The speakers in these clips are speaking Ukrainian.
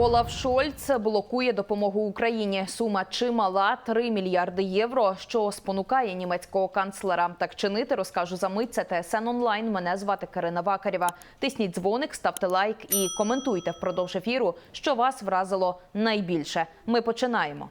Олаф Шольц блокує допомогу Україні. Сума чимала 3 мільярди євро, що спонукає німецького канцлера. Так чинити розкажу за мить. Це ТСН онлайн. Мене звати Карина Вакарєва. Тисніть дзвоник, ставте лайк і коментуйте впродовж ефіру, що вас вразило найбільше. Ми починаємо.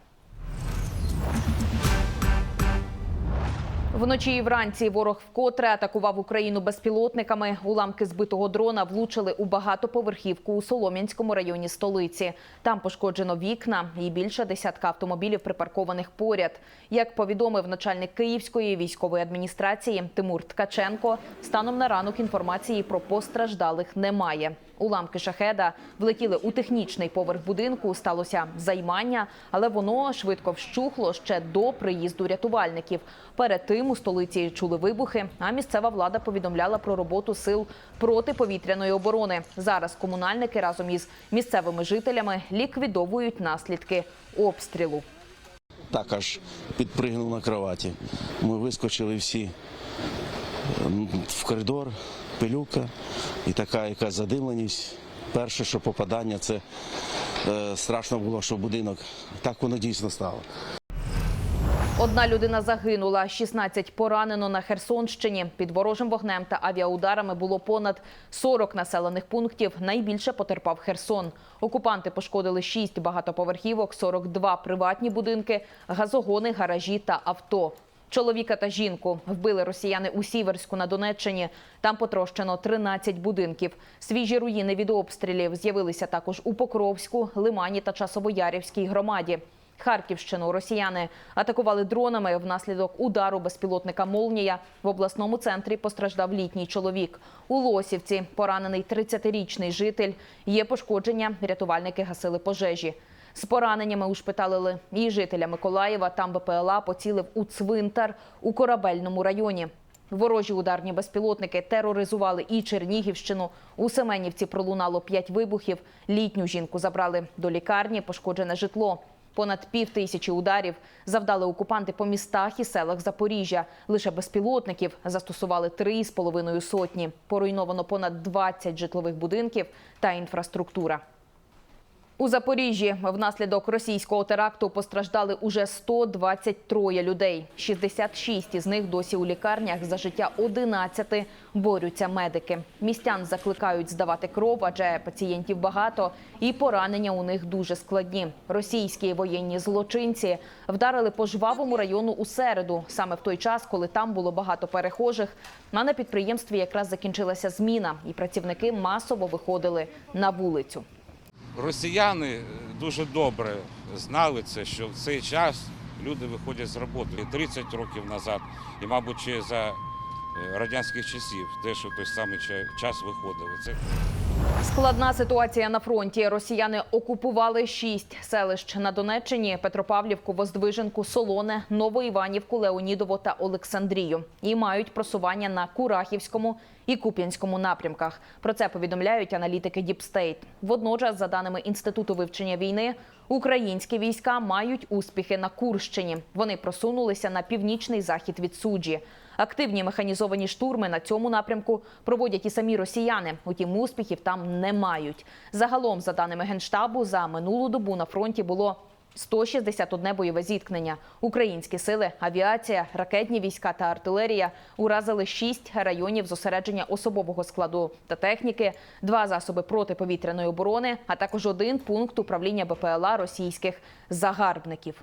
Вночі і вранці ворог вкотре атакував Україну безпілотниками. Уламки збитого дрона влучили у багатоповерхівку у Солом'янському районі столиці. Там пошкоджено вікна і більше десятка автомобілів припаркованих поряд. Як повідомив начальник Київської військової адміністрації Тимур Ткаченко, станом на ранок інформації про постраждалих немає. Уламки шахеда влетіли у технічний поверх будинку. Сталося займання, але воно швидко вщухло ще до приїзду рятувальників. Перед тим у столиці чули вибухи. А місцева влада повідомляла про роботу сил протиповітряної оборони. Зараз комунальники разом із місцевими жителями ліквідовують наслідки обстрілу. Так аж підпригнув на кроваті. Ми вискочили всі в коридор, пилюка і така якась задимленість. Перше, що попадання, це е, страшно було, що будинок. Так воно дійсно стало. Одна людина загинула, 16 поранено на Херсонщині. Під ворожим вогнем та авіаударами було понад 40 населених пунктів. Найбільше потерпав Херсон. Окупанти пошкодили 6 багатоповерхівок, 42 приватні будинки, газогони, гаражі та авто. Чоловіка та жінку вбили росіяни у Сіверську на Донеччині. Там потрощено 13 будинків. Свіжі руїни від обстрілів з'явилися також у Покровську, Лимані та Часовоярівській громаді. Харківщину росіяни атакували дронами внаслідок удару безпілотника Молнія. В обласному центрі постраждав літній чоловік. У Лосівці поранений 30-річний житель. Є пошкодження. Рятувальники гасили пожежі. З пораненнями ушпиталили і жителя Миколаєва. Там БПЛА поцілив у цвинтар у корабельному районі. Ворожі ударні безпілотники тероризували і Чернігівщину. У Семенівці пролунало п'ять вибухів. Літню жінку забрали до лікарні, пошкоджене житло. Понад пів тисячі ударів завдали окупанти по містах і селах Запоріжжя. Лише безпілотників застосували три з половиною сотні. Поруйновано понад 20 житлових будинків та інфраструктура. У Запоріжжі внаслідок російського теракту постраждали уже 123 людей. 66 із них досі у лікарнях. За життя 11 борються медики. Містян закликають здавати кров, адже пацієнтів багато, і поранення у них дуже складні. Російські воєнні злочинці вдарили по жвавому району у середу, саме в той час, коли там було багато перехожих. А на підприємстві якраз закінчилася зміна, і працівники масово виходили на вулицю. Росіяни дуже добре знали це, що в цей час люди виходять з роботи. І 30 років назад, і, мабуть, за е, радянських часів теж у той самий час виходили. Це Складна ситуація на фронті. Росіяни окупували шість селищ на Донеччині: Петропавлівку, Воздвиженку, Солоне, Новоіванівку, Леонідово та Олександрію. І мають просування на Курахівському і Куп'янському напрямках. Про це повідомляють аналітики Діпстейт. Водночас, за даними інституту вивчення війни, українські війська мають успіхи на Курщині. Вони просунулися на північний захід від суджі. Активні механізовані штурми на цьому напрямку проводять і самі росіяни. Утім, успіхів там не мають. Загалом, за даними генштабу, за минулу добу на фронті було 161 бойове зіткнення. Українські сили, авіація, ракетні війська та артилерія уразили шість районів зосередження особового складу та техніки, два засоби протиповітряної оборони, а також один пункт управління БПЛА російських загарбників.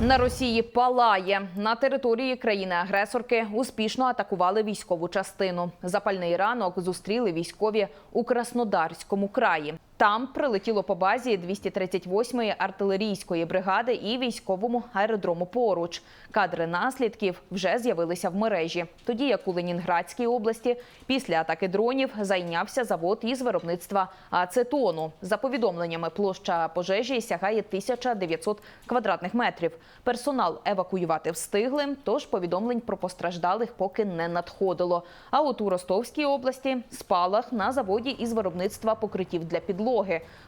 На Росії палає на території країни-агресорки успішно атакували військову частину. Запальний ранок зустріли військові у Краснодарському краї. Там прилетіло по базі 238-ї артилерійської бригади і військовому аеродрому поруч. Кадри наслідків вже з'явилися в мережі. Тоді як у Ленінградській області після атаки дронів зайнявся завод із виробництва ацетону. За повідомленнями, площа пожежі сягає 1900 квадратних метрів. Персонал евакуювати встигли, тож повідомлень про постраждалих поки не надходило. А от у Ростовській області спалах на заводі із виробництва покриттів для підлоги.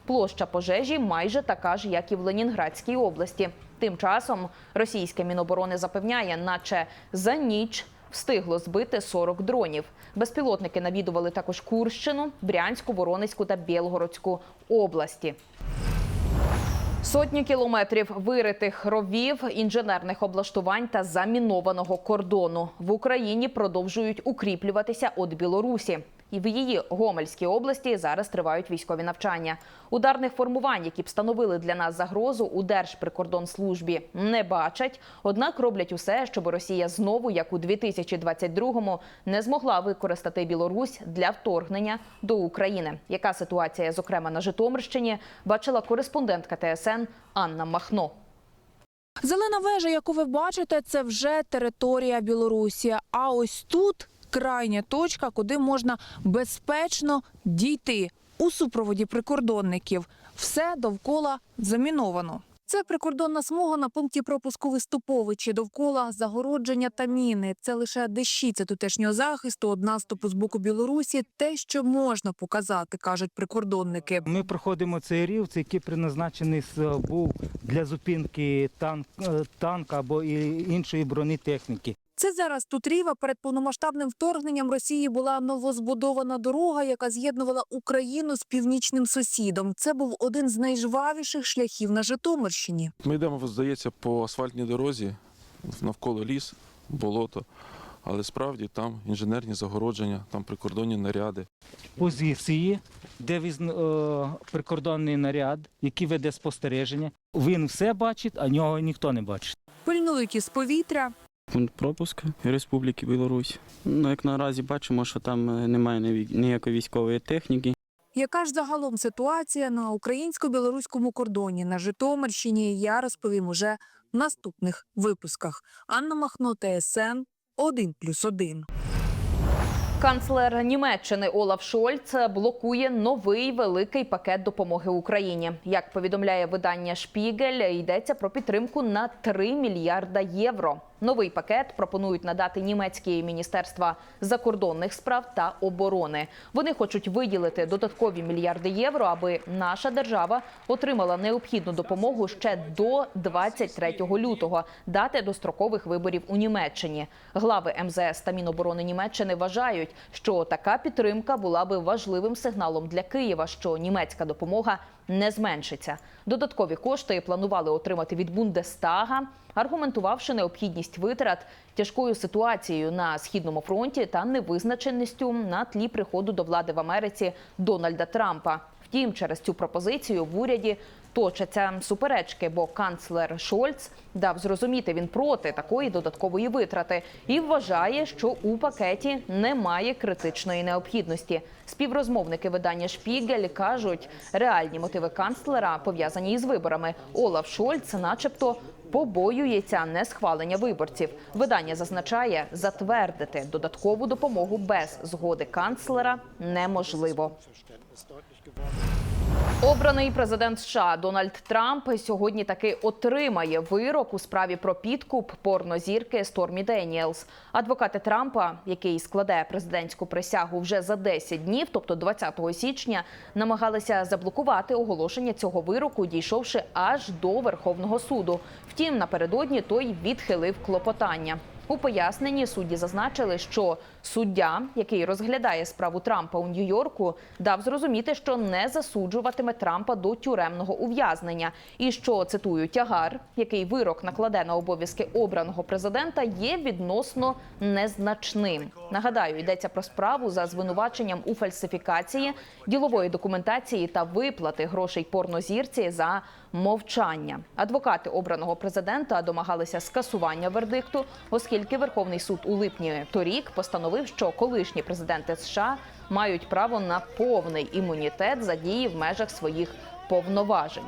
Площа пожежі майже така ж, як і в Ленінградській області. Тим часом російське міноборони запевняє, наче за ніч встигло збити 40 дронів. Безпілотники навідували також Курщину, Брянську, Воронезьку та Білгородську області. Сотні кілометрів виритих ровів, інженерних облаштувань та замінованого кордону в Україні продовжують укріплюватися від Білорусі. І в її Гомельській області зараз тривають військові навчання. Ударних формувань, які б становили для нас загрозу, у Держприкордонслужбі не бачать. Однак роблять усе, щоб Росія знову, як у 2022-му, не змогла використати Білорусь для вторгнення до України. Яка ситуація, зокрема на Житомирщині, бачила кореспондентка ТСН Анна Махно. Зелена вежа, яку ви бачите, це вже територія Білорусі. А ось тут крайня точка, куди можна безпечно дійти у супроводі прикордонників. Все довкола заміновано. Це прикордонна смуга на пункті пропуску Виступовичі. Довкола загородження та міни. Це лише дещиця тутешнього захисту від наступу з боку Білорусі. Те, що можна показати, кажуть прикордонники. Ми проходимо цей рів, це який призначений з- був для зупинки танк, е, танка або іншої бронетехніки. Це зараз тут ріва перед повномасштабним вторгненням Росії була новозбудована дорога, яка з'єднувала Україну з північним сусідом. Це був один з найжвавіших шляхів на Житомирщині. Ми йдемо, здається, по асфальтній дорозі, навколо ліс, болото. Але справді там інженерні загородження, там прикордонні наряди. Позиції, де візн- е, прикордонний наряд, який веде спостереження. Він все бачить, а нього ніхто не бачить. Пильнують із повітря. Пункт пропуску Республіки Білорусь. Ну, як наразі бачимо, що там е, немає ніякої військової техніки. Яка ж загалом ситуація на українсько-білоруському кордоні на Житомирщині? Я розповім уже в наступних випусках. Анна Махно, ТСН 1+,1. Канцлер Німеччини Олаф Шольц блокує новий великий пакет допомоги Україні. Як повідомляє видання Шпігель, йдеться про підтримку на 3 мільярда євро. Новий пакет пропонують надати німецькі міністерства закордонних справ та оборони. Вони хочуть виділити додаткові мільярди євро, аби наша держава отримала необхідну допомогу ще до 23 лютого, дати дострокових виборів у Німеччині. Глави МЗС та Міноборони Німеччини вважають, що така підтримка була би важливим сигналом для Києва, що німецька допомога не зменшиться. Додаткові кошти планували отримати від Бундестага, аргументувавши необхідність витрат тяжкою ситуацією на східному фронті та невизначеністю на тлі приходу до влади в Америці Дональда Трампа. Втім, через цю пропозицію в уряді точаться суперечки, бо канцлер Шольц дав зрозуміти, він проти такої додаткової витрати і вважає, що у пакеті немає критичної необхідності. Співрозмовники видання Шпігель кажуть, реальні мотиви канцлера пов'язані із виборами. Олаф Шольц, начебто. Побоюється несхвалення виборців. Видання зазначає, затвердити додаткову допомогу без згоди канцлера неможливо. Обраний президент США Дональд Трамп сьогодні таки отримає вирок у справі про підкуп порнозірки Стормі Деніелс. Адвокати Трампа, який складе президентську присягу вже за 10 днів, тобто 20 січня, намагалися заблокувати оголошення цього вироку, дійшовши аж до Верховного суду. Втім, напередодні той відхилив клопотання. У поясненні судді зазначили, що суддя, який розглядає справу Трампа у Нью-Йорку, дав зрозуміти, що не засуджуватиме Трампа до тюремного ув'язнення, і що цитую тягар, який вирок накладе на обов'язки обраного президента, є відносно незначним. Нагадаю, йдеться про справу за звинуваченням у фальсифікації ділової документації та виплати грошей порнозірці за мовчання. Адвокати обраного президента домагалися скасування вердикту, оскільки Верховний суд у липні торік постановив, що колишні президенти США мають право на повний імунітет за дії в межах своїх повноважень.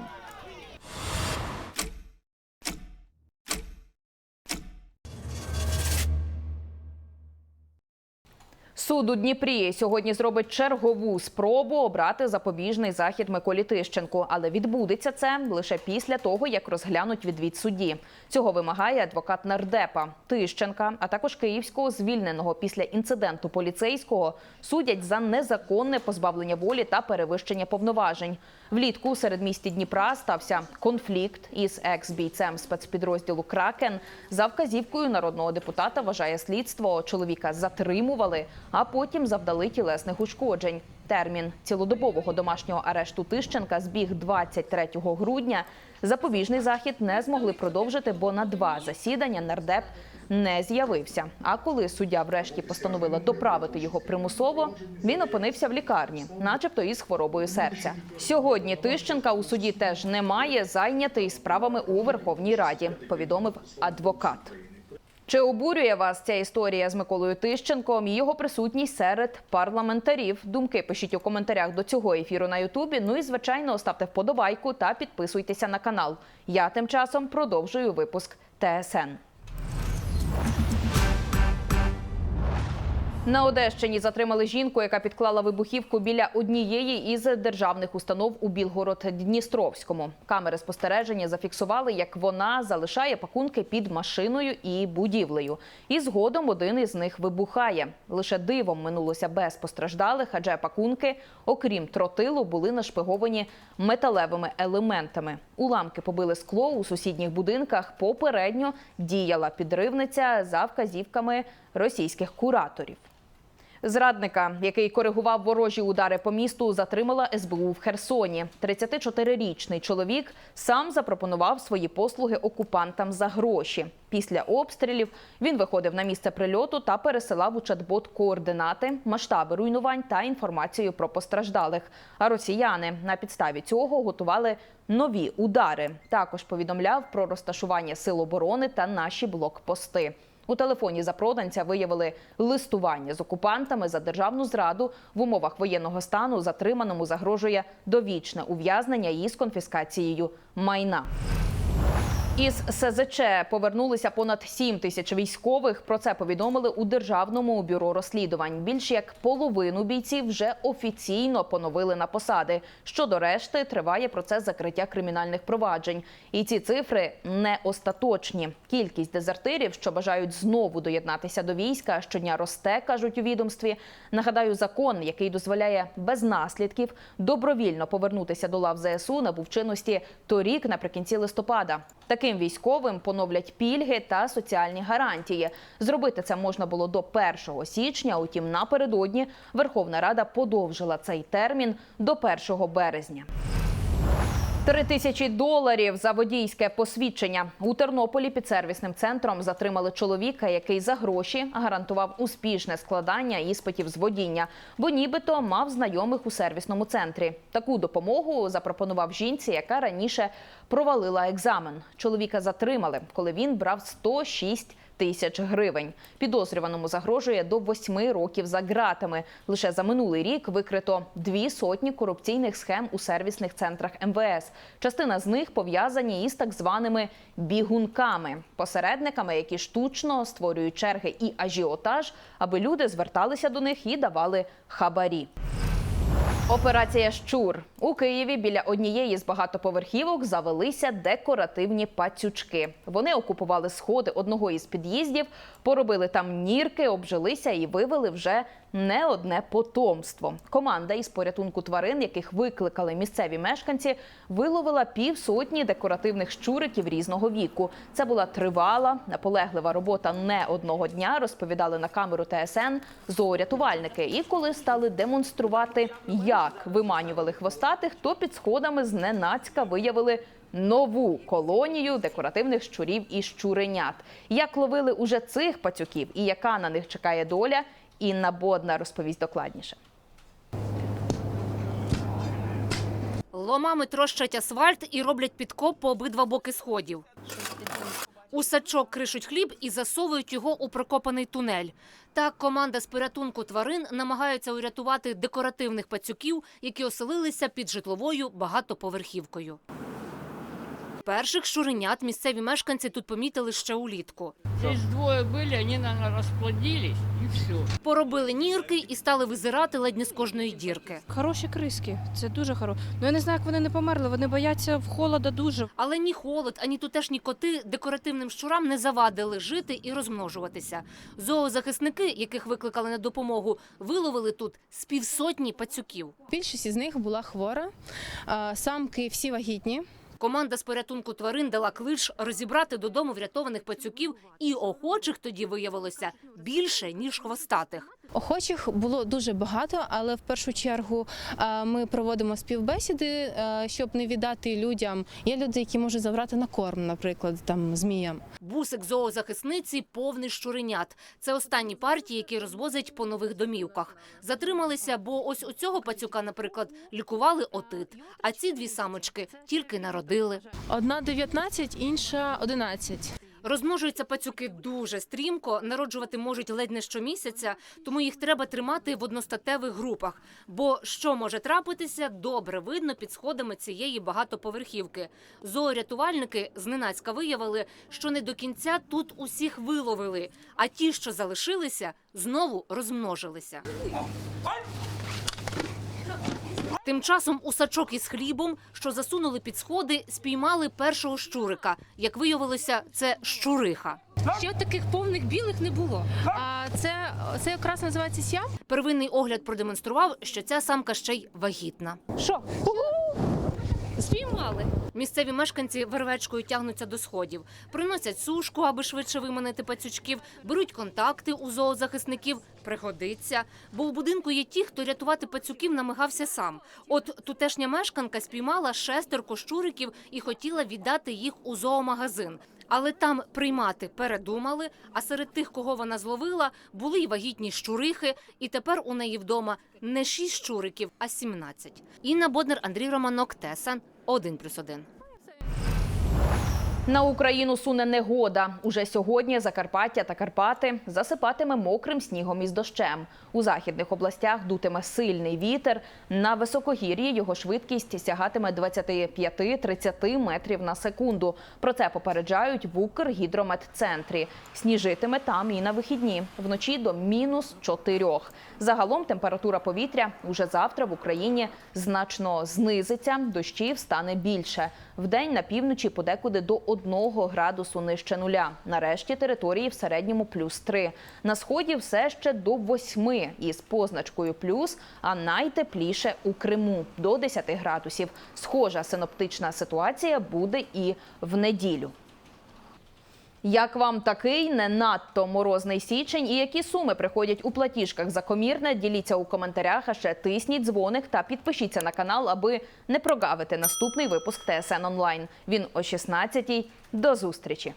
Суд у Дніпрі сьогодні зробить чергову спробу обрати запобіжний захід Миколі Тищенку, але відбудеться це лише після того, як розглянуть відвід судді. Цього вимагає адвокат нардепа Тищенка, а також київського звільненого після інциденту поліцейського судять за незаконне позбавлення волі та перевищення повноважень. Влітку у середмісті Дніпра стався конфлікт із екс-бійцем спецпідрозділу Кракен. За вказівкою народного депутата вважає слідство. Чоловіка затримували, а потім завдали тілесних ушкоджень. Термін цілодобового домашнього арешту Тищенка збіг 23 грудня. Запобіжний захід не змогли продовжити, бо на два засідання нардеп не з'явився. А коли суддя врешті постановила доправити його примусово, він опинився в лікарні, начебто із хворобою серця. Сьогодні Тищенка у суді теж немає, зайнятий справами у Верховній Раді, повідомив адвокат. Чи обурює вас ця історія з Миколою Тищенком і його присутність серед парламентарів? Думки пишіть у коментарях до цього ефіру на Ютубі. Ну і звичайно, ставте вподобайку та підписуйтеся на канал. Я тим часом продовжую випуск ТСН. На Одещині затримали жінку, яка підклала вибухівку біля однієї із державних установ у Білгород-Дністровському. Камери спостереження зафіксували, як вона залишає пакунки під машиною і будівлею. І згодом один із них вибухає. Лише дивом минулося без постраждалих, адже пакунки, окрім тротилу, були нашпиговані металевими елементами. Уламки побили скло у сусідніх будинках. Попередньо діяла підривниця за вказівками російських кураторів. Зрадника, який коригував ворожі удари по місту, затримала СБУ в Херсоні. 34-річний чоловік сам запропонував свої послуги окупантам за гроші. Після обстрілів він виходив на місце прильоту та пересилав у чат-бот координати, масштаби руйнувань та інформацію про постраждалих. А росіяни на підставі цього готували нові удари. Також повідомляв про розташування сил оборони та наші блокпости. У телефоні запроданця виявили листування з окупантами за державну зраду в умовах воєнного стану. Затриманому загрожує довічне ув'язнення із конфіскацією майна. Із СЗЧ повернулися понад 7 тисяч військових. Про це повідомили у державному бюро розслідувань. Більш як половину бійців вже офіційно поновили на посади. Щодо решти, триває процес закриття кримінальних проваджень. І ці цифри не остаточні. Кількість дезертирів, що бажають знову доєднатися до війська, щодня росте, кажуть у відомстві. Нагадаю, закон, який дозволяє без наслідків добровільно повернутися до лав ЗСУ, набув чинності торік наприкінці листопада. Таким військовим поновлять пільги та соціальні гарантії. Зробити це можна було до 1 січня. Утім, напередодні Верховна Рада подовжила цей термін до 1 березня. Три тисячі доларів за водійське посвідчення у Тернополі під сервісним центром затримали чоловіка, який за гроші гарантував успішне складання іспитів з водіння, бо нібито мав знайомих у сервісному центрі. Таку допомогу запропонував жінці, яка раніше провалила екзамен. Чоловіка затримали, коли він брав 106 тисяч гривень. Підозрюваному загрожує до восьми років за ґратами. Лише за минулий рік викрито дві сотні корупційних схем у сервісних центрах МВС. Частина з них пов'язані із так званими бігунками, посередниками, які штучно створюють черги і ажіотаж, аби люди зверталися до них і давали хабарі. Операція Щур у Києві біля однієї з багатоповерхівок завелися декоративні пацючки. Вони окупували сходи одного із під'їздів, поробили там нірки, обжилися і вивели вже не одне потомство. Команда із порятунку тварин, яких викликали місцеві мешканці, виловила півсотні декоративних щуриків різного віку. Це була тривала, наполеглива робота не одного дня. Розповідали на камеру ТСН зоорятувальники. І коли стали демонструвати, як виманювали хвостатих, то під сходами зненацька виявили. Нову колонію декоративних щурів і щуренят. Як ловили уже цих пацюків і яка на них чекає доля, Інна Бодна розповість докладніше. Ломами трощать асфальт і роблять підкоп по обидва боки сходів. У сачок кришуть хліб і засовують його у прокопаний тунель. Так команда з порятунку тварин намагається урятувати декоративних пацюків, які оселилися під житловою багатоповерхівкою. Перших щуренят місцеві мешканці тут помітили ще улітку. Здесь двое были, они, наверное, расплодились, и все. Поробили нірки і стали визирати ледь не з кожної дірки. Хороші криски, це дуже хороше. Ну я не знаю, як вони не померли. Вони бояться в холода дуже. Але ні холод, ані тутешні коти декоративним щурам не завадили жити і розмножуватися. Зоозахисники, яких викликали на допомогу, виловили тут з півсотні пацюків. Більшість із них була хвора. Самки всі вагітні. Команда з порятунку тварин дала клич розібрати додому врятованих пацюків, і охочих тоді виявилося більше ніж хвостатих. Охочих було дуже багато, але в першу чергу ми проводимо співбесіди, щоб не віддати людям. Є люди, які можуть забрати на корм, наприклад, там зміям. Бусик зоозахисниці повний щуренят. Це останні партії, які розвозять по нових домівках. Затрималися, бо ось у цього пацюка, наприклад, лікували отит. А ці дві самочки тільки народили. Одна 19, інша 11. Розмножуються пацюки дуже стрімко, народжувати можуть ледь не щомісяця, тому їх треба тримати в одностатевих групах. Бо що може трапитися, добре видно під сходами цієї багатоповерхівки. Зоорятувальники зненацька виявили, що не до кінця тут усіх виловили, а ті, що залишилися, знову розмножилися. Тим часом у сачок із хлібом, що засунули під сходи, спіймали першого щурика. Як виявилося, це щуриха. Ще таких повних білих не було. А це, це якраз називається сям. Первинний огляд продемонстрував, що ця самка ще й вагітна. Що? Спіймали. Місцеві мешканці вервечкою тягнуться до сходів, приносять сушку, аби швидше виманити пацючків, беруть контакти у зоозахисників, пригодиться. Бо у будинку є ті, хто рятувати пацюків намагався сам. От тутешня мешканка спіймала шестерко щуриків і хотіла віддати їх у зоомагазин. Але там приймати передумали. А серед тих, кого вона зловила, були й вагітні щурихи. І тепер у неї вдома не шість щуриків, а сімнадцять. Інна Боднер, Андрій Романок, Тесан, 1+,1. На Україну суне негода. Уже сьогодні Закарпаття та Карпати засипатиме мокрим снігом із дощем. У західних областях дутиме сильний вітер. На високогір'ї його швидкість сягатиме 25-30 метрів на секунду. Про це попереджають в Укргідрометцентрі. Сніжитиме там і на вихідні. Вночі до мінус 4. Загалом температура повітря уже завтра в Україні значно знизиться. Дощів стане більше. Вдень на півночі подекуди до 1 градусу нижче нуля. Нарешті території в середньому плюс 3. На сході все ще до 8 із позначкою плюс, а найтепліше у Криму до 10 градусів. Схожа синоптична ситуація буде і в неділю. Як вам такий не надто морозний січень і які суми приходять у платіжках за комірне? Діліться у коментарях, а ще тисніть дзвоник та підпишіться на канал, аби не прогавити наступний випуск ТСН онлайн. Він о 16-й. До зустрічі.